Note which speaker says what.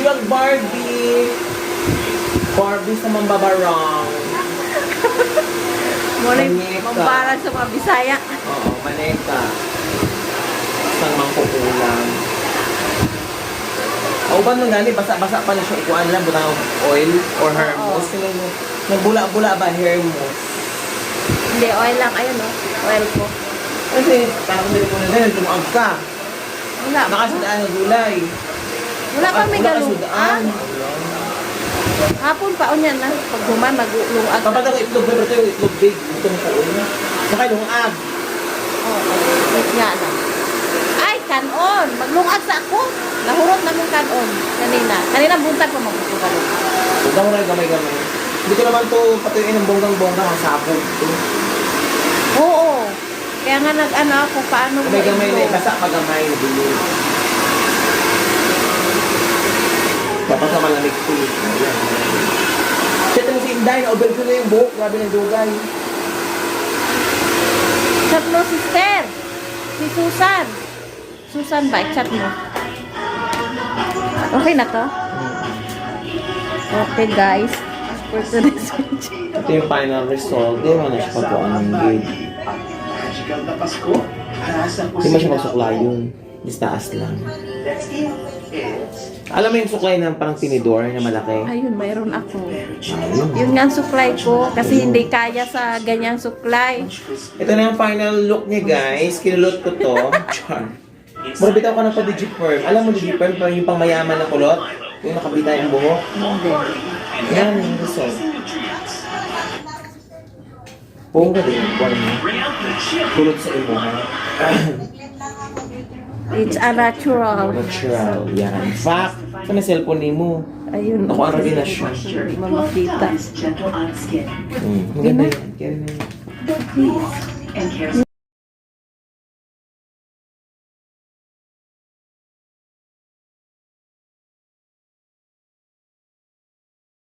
Speaker 1: yung Barbie. Barbie sa mambabarang.
Speaker 2: Muna
Speaker 1: Maneka.
Speaker 2: mambaran sa mga Bisaya.
Speaker 1: Oo, maneka. Isang mangkukulang. O ba nung gani, basa-basa pa na siya ikuan lang, butang oil or hermos. Yung Nagbula-bula ba hermos?
Speaker 2: Hindi, oil lang. Ayun, no? Oil ko.
Speaker 1: Kasi, parang hindi ko na din, tumuag ka.
Speaker 2: Wala pa.
Speaker 1: Nakasudaan ng gulay.
Speaker 2: Wala pa may galuan.
Speaker 1: kasudaan.
Speaker 2: Hapon pa, unyan na. Pag human, maglungag.
Speaker 1: Kapag ang itlog, pero ito yung itlog big. Ito kauna. Saka yung ag.
Speaker 2: Oo, wait nga lang. Ay, kanon! Maglungag sa ako. Nahurot na mong kanon. Kanina. Kanina buntag pa magpupugalong.
Speaker 1: Huwag mo na gamay-gamay. Ko naman to patuyin ng bonggang-bongga ang sabog.
Speaker 2: Oo. Kaya nga nag-ano ako, paano mo
Speaker 1: Gamay-gamay na, basta pagamay na dili. Dapat sa malamig to. eh. Ayan. Shit, mo si Inday, na-over ko na yung buhok. Grabe ng dugay.
Speaker 2: Chat mo, sister. Si Susan. Susan ba? Chat mo. Okay na to? Okay, guys. For today's video.
Speaker 1: Ito yung final result. Di mo na siya pagkuhan ng grade.
Speaker 3: Magical na Pasko. Nasa
Speaker 1: Di mo siya magsuklay yun. Dis taas lang. Alam mo yung suklay na parang tinidor na malaki?
Speaker 2: Ayun, mayroon ako.
Speaker 1: Ayun.
Speaker 2: Yun nga ang suklay ko kasi hindi kaya sa ganyang suklay.
Speaker 1: Ito na yung final look niya guys. Kinulot ko to. Char. Mura bitaw ka ng pa digiperm. Alam mo digiperm parang yung pang mayaman na kulot? Yung nakabita yung buhok.
Speaker 2: Hindi.
Speaker 1: Yan yung result. Pungga din. Kulot sa imo ha.
Speaker 2: It's a natural.
Speaker 1: Natural. Yan. Fact. Sa may cellphone ni mo.
Speaker 2: Ayun.
Speaker 1: Ako ano din na siya.
Speaker 3: On skin.
Speaker 1: Hmm. Maganda yan. Kaya na yan.
Speaker 3: And care